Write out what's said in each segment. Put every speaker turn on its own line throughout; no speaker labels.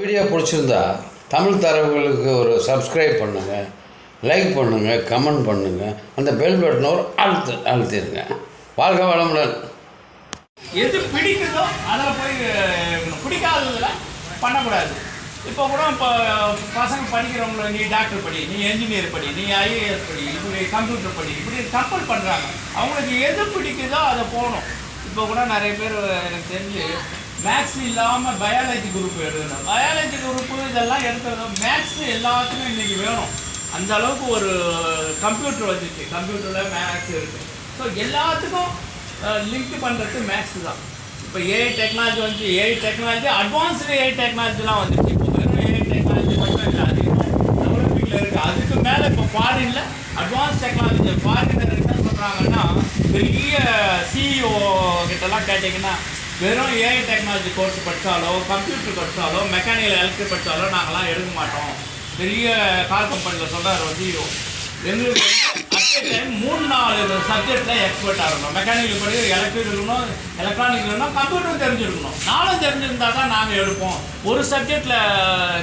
Video பிடிச்சிருந்தா தமிழ் தரவுகளுக்கு ஒரு subscribe பண்ணுங்கள் லைக் பண்ணுங்கள் கமெண்ட் பண்ணுங்கள் அந்த பெல் பட்டனை ஒரு அழுத்து அழுத்திடுங்க. வாழ்க வளமுடன்.
எது பிடிக்குதோ அதில் போய் பிடிக்காததில் பண்ணக்கூடாது. இப்போ கூட இப்போ பசங்க படிக்கிறவங்கள நீ டாக்டர் படி நீ என்ஜினியர் படி நீ ஐஏஎஸ் படி இப்படி கம்ப்யூட்டர் படி இப்படி கம்பல் பண்ணுறாங்க அவங்களுக்கு எது பிடிக்குதோ அதை போகணும் இப்போ கூட நிறைய பேர் எனக்கு தெரிஞ்சு மேக்ஸ் இல்லாமல் பயாலஜி குரூப் எடுக்கணும் பயாலஜி குரூப்பு இதெல்லாம் எடுக்கிறது மேக்ஸ் எல்லாத்துக்கும் இன்றைக்கி வேணும். அந்த அளவுக்கு ஒரு கம்ப்யூட்டர் வந்துச்சு கம்ப்யூட்டரில் மேக்ஸ் இருக்குது ஸோ எல்லாத்துக்கும் லிங்க் பண்ணுறது மேக்ஸ் தான். இப்போ ஏஐ டெக்னாலஜி வந்து ஏஐ டெக்னாலஜி அட்வான்ஸ்டு ஏஐ டெக்னாலஜிலாம் வந்துச்சு. இப்போ வெறும் ஏஐ டெக்னாலஜி மட்டும் இல்லை அது ஒலிம்பிக்கில் இருக்குது அதுக்கு மேலே இப்போ ஃபாரினில் அட்வான்ஸ் டெக்னாலஜி ஃபாரினர் என்ன சொல்கிறாங்கன்னா பெரிய சிஇஓ கிட்டலாம் கேட்டிங்கன்னா வெறும் ஏஐ டெக்னாலஜி கோர்ஸ் படித்தாலோ கம்ப்யூட்டர் படித்தாலோ மெக்கானிக்கல் எலக்ட்ரிக் படித்தாலோ நாங்களாம் எடுக்க மாட்டோம். பெரிய கார் கம்பெனியில் சொல்கிறார் வந்து எங்களுக்கு அட் டைம் மூணு நாலு சப்ஜெக்டில் எக்ஸ்பர்ட் ஆகணும் மெக்கானிக்கல் படி எலக்ட்ரிக் இருக்கணும் எலக்ட்ரானிக் இருக்கணும் கம்ப்யூட்டர் தெரிஞ்சிருக்கணும். நானும் தெரிஞ்சிருந்தால் தான் நாங்கள் எடுப்போம். ஒரு சப்ஜெக்டில்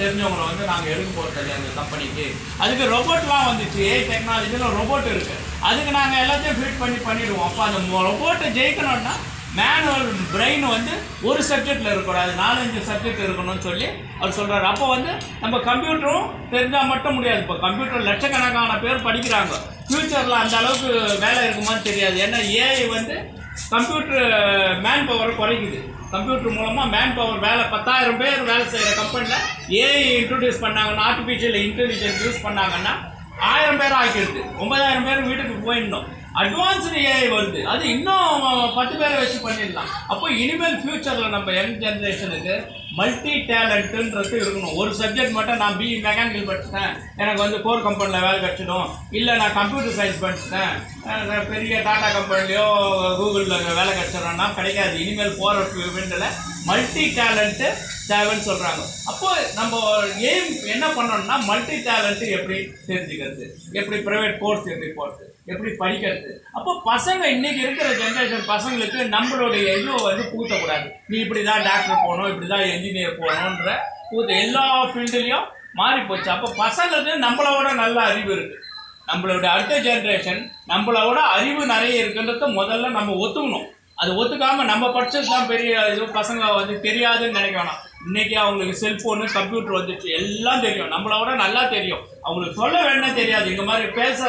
தெரிஞ்சவங்களை வந்து நாங்கள் எடுக்க போகிறது எங்கள் கம்பெனிக்கு அதுக்கு ரொபோட்லாம் வந்துச்சு. ஏஐ டெக்னாலஜியில் ரொபோட் இருக்குது அதுக்கு நாங்கள் எல்லாத்தையும் ஃபிட் பண்ணி பண்ணிவிடுவோம் அப்போ அந்த ரொபோட்டை ஜெயிக்கணும்னா மேனுவல் பிரெயின் வந்து ஒரு சப்ஜெக்டில் இருக்கக்கூடாது. நாலஞ்சு சப்ஜெக்ட் இருக்கணும்னு சொல்லி அவர் சொல்கிறார் அப்போ வந்து நம்ம கம்ப்யூட்டரும் தெரிஞ்சால் மட்டும் முடியாது. இப்போ கம்ப்யூட்டர் லட்சக்கணக்கான பேர் படிக்கிறாங்க. ஃப்யூச்சரில் அந்த அளவுக்கு வேலை இருக்குமான்னு தெரியாது. ஏன்னா ஏஐ வந்து கம்ப்யூட்டர் மேன் பவரை குறைக்குது. கம்ப்யூட்டர் மூலமாக மேன் பவர் வேலை பத்தாயிரம் பேர் வேலை செய்கிற கம்பெனியில் ஏஐ இன்ட்ரடியூஸ் பண்ணாங்கன்னா ஆர்டிஃபிஷியல் இன்டெலிஜென்ஸ் யூஸ் பண்ணாங்கன்னா ஆயிரம் பேர் ஆக்கிடுது ஒன்பதாயிரம் பேர் வீட்டுக்கு போயிடணும். அட்வான்ஸ்டு ஏஐ வருது. அது இன்னும் பத்து பேரை வச்சு பண்ணிடலாம். அப்போ இனிமேல் ஃப்யூச்சரில் நம்ம யங் ஜென்ரேஷனுக்கு மல்டி டேலண்ட்டுன்றது இருக்கணும். ஒரு சப்ஜெக்ட் மட்டும் நான் பிஇ மெக்கானிக்கல் படிச்சிட்டேன். எனக்கு வந்து கோர் கம்பெனியில் வேலை கிடச்சிடும். இல்லை நான் கம்ப்யூட்டர் சயின்ஸ் படிச்சிட்டேன். பெரிய டாடா கம்பெனிலையோ கூகுளில் வேலை கிடச்சிடறேன்னா கிடைக்காது. இனிமேல் போகிற ஃபீல்டில் மல்டி டேலண்ட்டு தேவைன்னு சொல்கிறாங்க அப்போ நம்ம எய்ம் என்ன பண்ணோம்னா மல்டி டேலண்ட்டு எப்படி தெரிஞ்சுக்கிறது? எப்படி ப்ரைவேட் கோர்ஸ் எப்படி போகிறது எப்படி படிக்கிறது? அப்போ பசங்க இன்னைக்கு இருக்கிற ஜென்ரேஷன் பசங்களுக்கு நம்மளுடைய இதுவை வந்து பூத்தக்கூடாது. நீ இப்படி தான் டாக்டர் போகணும் இப்படி தான் என்ஜினியர் போகணுன்ற பூத்த எல்லா ஃபீல்டுலேயும் மாறி போச்சு அப்போ பசங்களுக்கு நம்மளோட நல்ல அறிவு இருக்குது நம்மளோட அடுத்த ஜென்ரேஷன் நம்மளோட அறிவு நிறைய இருக்குன்றத முதல்ல நம்ம ஒத்துக்கணும். அது ஒத்துக்காம நம்ம படிச்சது தான் பெரிய இது பசங்க வந்து தெரியாதுன்னு நினைக்க வேணாம். இன்னைக்கு அவங்களுக்கு செல்ஃபோனு கம்ப்யூட்டர் வந்துச்சு எல்லாம் தெரியும். நம்மளோட நல்லா தெரியும். அவங்களுக்கு சொல்ல வேணா தெரியாது. இந்த மாதிரி பேச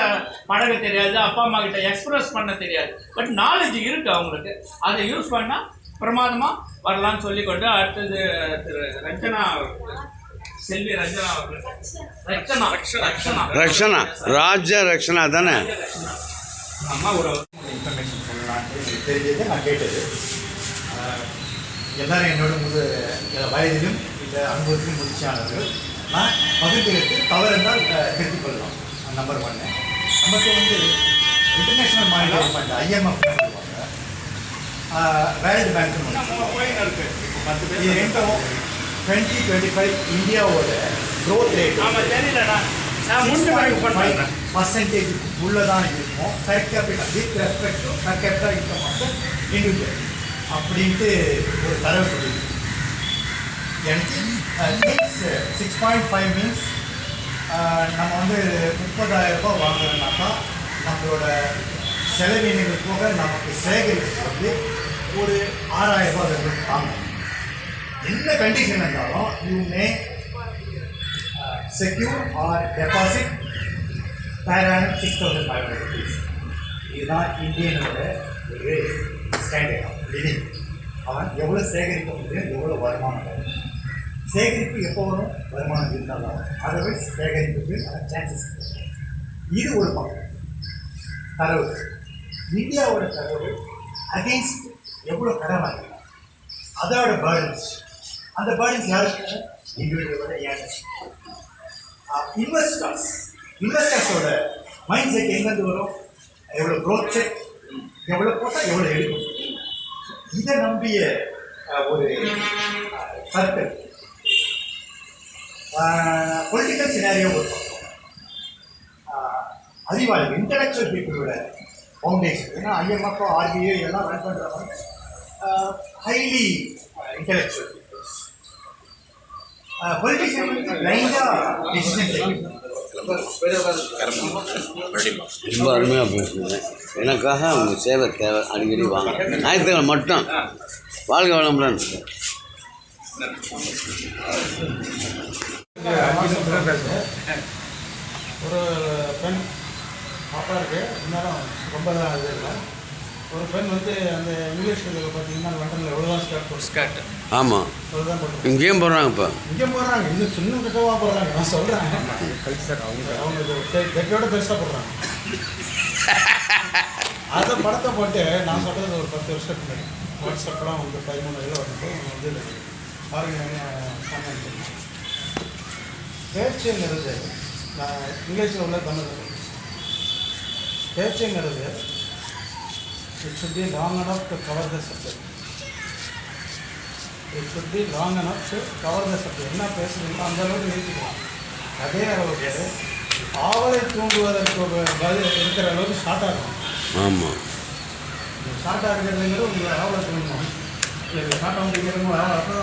பழக தெரியாது. அப்பா அம்மா கிட்ட எக்ஸ்பிரஸ் பண்ண தெரியாது. பட் நாலேஜ் இருக்கு அவங்களுக்கு. அதை யூஸ் பண்ணால் பிரமாதமாக வரலாம்னு சொல்லிக்கொண்டு அடுத்தது திரு ரஞ்சனா. செல்வி ரஞ்சனா அவர்கள். ரச்சனா. ரச்சனா.
ரக்ஷனா ராஜ ரக்ஷனா தானே?
அம்மா ஒரு
தெரிஞ்சது நான் கேட்டது. எல்லாரும் என்னோட முது வயதிலும் இல்லை அனுபவத்திலும் முதிர்ச்சியானவர்கள். நான் பகுதிகளுக்கு தவறு அஹ், திருத்திக் கொள்ளலாம். நம்பர் ஒன்று டூ வந்து இன்டர்நேஷ்னல் மானிட்டரி ஃபண்ட் ஐஎம்எஃப் சொல்லுவாங்க. வேர்ல்டு பேங்க்னு
பத்து
இது
பேர்
ரெண்டும் டுவெண்ட்டி டுவெண்ட்டி ஃபைவ் இந்தியாவோட க்ரோத் ரேட் பர்சன்டேஜ் உள்ளதான் இருக்கும் per capita with respect to per capita income of individual அப்படின்ட்டு ஒரு தரவு சொல்லியிருக்கு எனக்கு means six point five means நம்ம வந்து முப்பதாயிரம் ரூபாய் வாங்குறோம்னாக்கா நம்மளோட செலவினங்கள் போக நமக்கு சேகரிப்பு வந்து ஒரு ஆறாயிரம் ரூபாய் வரைக்கும் வாங்கணும் என்ன கண்டிஷன் இருந்தாலும் you may secure or deposit per six thousand five hundred rupees இதுதான் இந்தியனோட ஒரு ஸ்டாண்டர்ட் ஆஃப் லிவிங் அவன் எவ்வளோ சேகரிக்க முடியும் எவ்வளோ வருமானம் வரும் சேகரிப்பு எப்போ வரும் வருமானம் இருந்தாலும் அதர்வைஸ் சேகரிப்புக்கு சான்சஸ் இது ஒரு பக்கம் தரவு இந்தியாவோட தரவு அகெயின்ஸ்ட் எவ்வளோ கடன் வாங்கிக்கலாம் அதோட பேர்டன்ஸ் அந்த பேர்டன்ஸ் யாருக்கு இண்டிவிஜுவலோட ஏர்னஸ் இன்வெஸ்டர்ஸ் இன்வெஸ்டர்ஸோட மைண்ட் செட் எங்கேருந்து வரும்? எவ்வளோ க்ரோத் செட் எவ்வளோ போட்டால் எவ்வளோ எடுக்கும்? இதை நம்பிய ஒரு சர்க்கிள் பொலிட்டிக்கல் சினாரியோ ஒரு பக்கம். அறிவாளி இன்டலெக்சுவல் பீப்புளோட ஃபவுண்டேஷன் ஏன்னா ஐஎம்எஃப் ஆர்பிஐ எல்லாம் ரன் பண்ணுறவங்க ஹைலி இன்டலெக்சுவல் பீப்புள்ஸ் பொலிட்டிஷியன் வந்து பிளைண்டாக டிசிஷன் டேக்கிங்
ரொம்ப அருமையாக பேசுங்க எனக்காக அவங்க சேவை தேவை அடிக்கடி வாங்க. ஞாயிற்றுக்கிழமை மட்டும் வாழ்க வளமுடன்.
ஒரு பெண் பாப்பா இருக்கு. இருந்தாலும் ரொம்ப இது இல்லை ஒரு பெண் வந்து அந்த இங்கிலீஷ் பார்த்தீங்கன்னா லண்டனில் எவ்வளோ தான் ஸ்கர்ட் தான் போட்டு
இங்கேயும் போடுறாங்க இப்போ.
இங்கே போடுறாங்க. இன்னும் சின்ன கிட்டவா போடுறாங்க. நான் சொல்கிறேன் கல்ச்சர் அவங்க அவங்க கெட்டோட பெருசாக போடுறாங்க. அதை படத்தை போட்டு நான் சொல்கிறது ஒரு பத்து வருஷத்துக்கு முன்னாடி. வாட்ஸ்அப்லாம் வந்து பதிமூணு இதில் வந்து வந்து பாருங்க பேச்சுங்கிறது நான் இங்கிலீஷில் உள்ள தமிழ் பேச்சுங்கிறது it should be long enough to cover the subject it should be long enough to cover the subject என்ன பேசுறீங்களோ அந்த அளவுக்கு நிறுத்திக்கலாம் அதே அளவுக்கு ஆவலை தூண்டுவதற்கு பதில் இருக்கிற அளவுக்கு ஷார்ட் ஆகும்
ஆமாம்
ஷார்ட்டாக இருக்கிறதுங்கிறது உங்களை ஆவலை தூண்டணும் இல்லை ஷார்ட்டாக முடிக்கிறவங்க அப்போ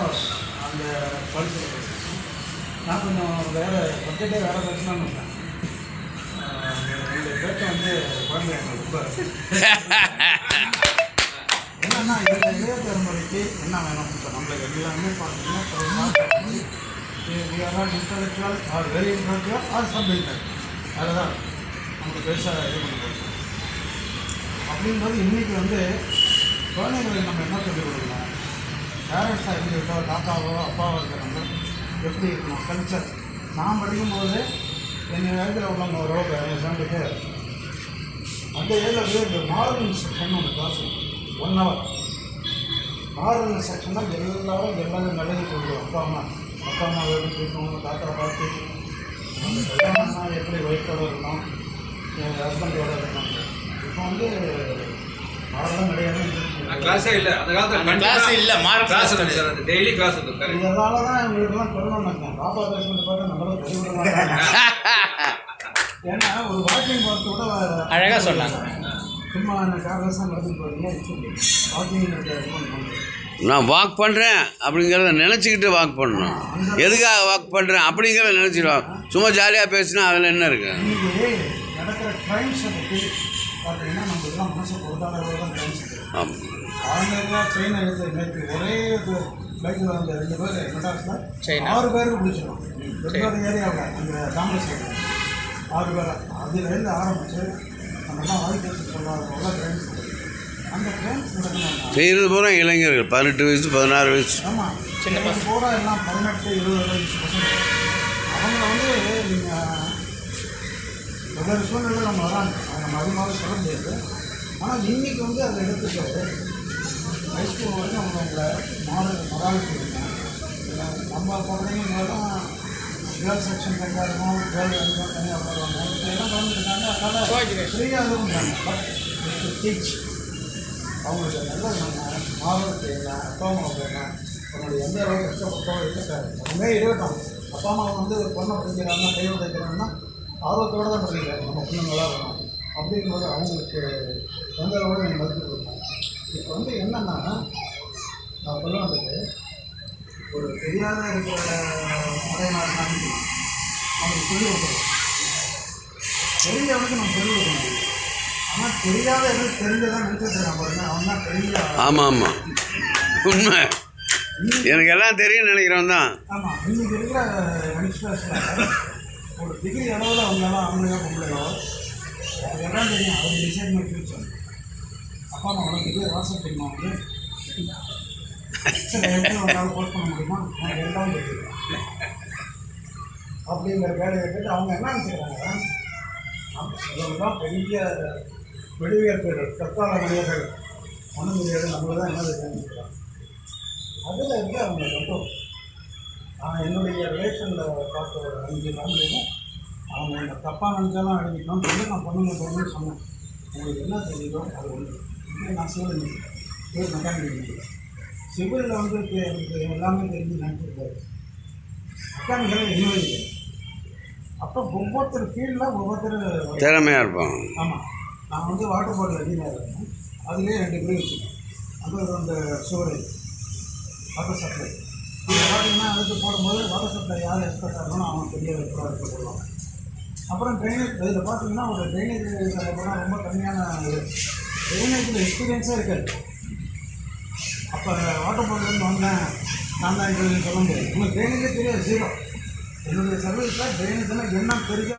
அந்த படிச்சு நான் கொஞ்சம் வேறு பட்ஜெட்டே வேறு பேசணும்னு இருந்தேன் இந்த பேச்சை வந்து குழந்தை ரொம்ப என்னன்னா இந்த இளைய தலைமுறைக்கு என்ன வேணும்? இப்போ நம்மளுக்கு எல்லாமே பார்த்தீங்கன்னா intellectual are very intellectual are subject அதுதான். நமக்கு பெருசாக இது பண்ண போகுது அப்படிங்கும்போது இன்றைக்கி வந்து குழந்தைங்களுக்கு நம்ம என்ன சொல்லிக் கொடுக்கணும்? பேரண்ட்ஸாக இருந்துக்கிட்டோ தாத்தாவோ அப்பாவோ இருக்கிறவங்க எப்படி இருக்கணும்? கல்ச்சர் நான் படிக்கும்போது எங்கள் வயதில் உள்ளவங்க ஒரு எங்கள் ஃப்ரெண்டுக்கு அந்த ஏரியில் வந்து இந்த மாரல் செக்ஷன் ஒன்று class one hour moral section தான் எல்லாரும் எல்லாரும் நல்லது சொல்லுவோம் அப்பா அம்மா. அப்பா அம்மா எப்படி இருக்கணும் தாத்தா கல்யாணம்னா எப்படி ஒய்ஃபோட இருக்கணும்? என் ஹஸ்பண்டோட இருக்கணும்? இப்போ வந்து மாரலாம் கிடையாது
கிளாஸே இல்ல. அந்த காலத்துல
கிளாஸ் இல்ல. மாற
கிளாஸ் டெய்லி கிளாஸ்
இதனால தான் இவங்களுக்குலாம் சொல்லணும்னு இருக்கேன் பாப்பா பேசுறது பார்த்தா நம்மளும் மாட்டாங்க. ஏன்னா ஒரு வாக்கிங் போகிறது கூட
அழகா சொன்னாங்க.
சும்மா அந்த கார்லெஸ்ஸாக நடந்து போகிறீங்க வாக்கிங்
நான் வாக் பண்ணுறேன் அப்படிங்கிறத நினச்சிக்கிட்டு வாக் பண்ணணும். எதுக்காக வாக் பண்ணுறேன் அப்படிங்கிறத நினச்சிட்டு வாக் சும்மா ஜாலியாக பேசினா அதில் என்ன
சைனா.
ஆறு பிடிச்சிடும் ஏரியாவில் அந்த ஆறு பேர் அதுலேருந்து ஆரம்பித்து நம்மலாம் வாழ்க்கை சொல்லாத ட்ரெயின்ஸ் அந்த நடக்கணும்
செய்கிறது பூரா இளைஞர்கள். பதினெட்டு வயசு பதினாறு வயசு.
ஆமாம் சின்ன பசங்க. கூட எல்லாம் பதினெட்டு இருபது வயசு பசங்க. அவங்கள வந்து நீங்கள் வெவ்வேறு சூழ்நிலை நம்ம வராங்க. நம்ம அது மாதிரி சொல்ல முடியாது. ஆனால் இன்னைக்கு வந்து அதை எடுத்துட்டு ஹைஸ்கூல் வரைக்கும் அவங்க அவங்கள மாறு மொராலிட்டி நம்ம குழந்தைங்க தான் கேர்ள் செக்ஷன் தனியாக இருக்கும் கேர்ள் தனியாக உட்காருவாங்க இதெல்லாம் கவனிச்சிருக்காங்க அதனால் ஃப்ரீயாகவும் பட் டீச் அவங்களுக்கு நல்ல நம்ம மாறுறது என்ன அப்பா அம்மா என்ன அவங்களுடைய எந்த அளவு கஷ்டப்பட்டோ இருக்கட்டும் அதுமே இருக்கட்டும் அப்பா அம்மா வந்து ஒரு பொண்ணை படிக்கிறாங்க கை உடைக்கிறாங்கன்னா ஆர்வத்தோடு தான் படிக்கிறாங்க நம்ம பிள்ளைங்களா இருக்கணும் அப்படிங்கும்போது அவங்களுக்கு எந்த அளவோடு நீங்கள் மதிப்பு கொடுக்கணும் இப்போ வந்து என்னென்னா நான் சொல்ல வந்துட்டு ஒரு தெரியாத இருக்கிற முறையினாலும் அவங்களுக்கு சொல்லிக் கொடுக்கணும் தெரிஞ்சவனுக்கு நம்ம சொல்லிக் கொடுக்கணும் ஆனால் தெரியாத எதுவும் தெரிஞ்சதான் நினச்சிட்டு இருக்கான் பாருங்க. அவன் தான் பெரிய
ஆமாம் ஆமாம் உண்மை. எனக்கு எல்லாம் தெரியும் நினைக்கிறவன் தான்.
ஆமாம் இன்னைக்கு இருக்கிற யங்ஸ்டர்ஸில் ஒரு டிகிரி அளவில் அவங்களாம் ஆம்பளையோ பொம்பளையோ எல்லாம் தெரியும். அவர் டிசைட் பண்ணி அப்பா அம்மா உனக்கு இதே வாட்ஸ்அப் தெரியுமா வந்து அப்படிங்கிற வேலையை கேட்டு அவங்க என்ன நினச்சிக்கிறாங்க தான் பெரிய வெடிவியற்பு தற்கால மனிதர்கள் ஒன்றும் முடியாது நம்மளை தான் என்ன தெரிஞ்சுக்கிறாங்க அதில் இருந்து அவங்க ரொம்ப நான் என்னுடைய ரிலேஷனில் பார்த்த ஒரு அஞ்சு ஃபேமிலியும் அவங்க என்ன தப்பாக நினச்சாலும் அழிஞ்சிக்கணும்னு சொல்லி நான் பொண்ணுங்க பொண்ணுன்னு சொன்னேன் உங்களுக்கு என்ன தெரியுதோ அது ஒன்று இல்லை நான் சிவில் சிவில் மெக்கானிக்கல் சிவிலில் வந்து எனக்கு எல்லாமே தெரிஞ்சு நினச்சிருக்காரு மெக்கானிக்கல் இன்னும் இல்லை. அப்போ ஒவ்வொருத்தர் ஃபீல்டில் ஒவ்வொருத்தர்
திறமையாக இருப்பான்
ஆமாம் நான் வந்து வாட்டர் பாட்டில் இன்ஜினியர் இருக்கேன். அதுலேயே ரெண்டு பேர் வச்சுக்கேன் அது அந்த ஸ்டோரேஜ் வாட்டர் சப்ளை இதெல்லாம் பார்த்தீங்கன்னா அதுக்கு போடும்போது வாட்டர் சப்ளை யார் எக்ஸ்பர்ட் ஆகணும் அவன் பெரிய ப்ராடக்ட் போடலாம். அப்புறம் ட்ரைனேஜ் இதில் பார்த்தீங்கன்னா ஒரு ட்ரைனேஜ் ரொம்ப கம்மியான இது. ட்ரைனேஜில் எக்ஸ்பீரியன்ஸே இருக்காது. அப்போ ஆட்டோ போர்ட்லேருந்து வந்தேன். நான் தான் இது சொல்ல முடியாது உங்களுக்கு ட்ரைனேஜே தெரியாது ஜீரோ என்னுடைய சர்வீஸில் ட்ரைனேஜ்னால் என்ன தெரியும்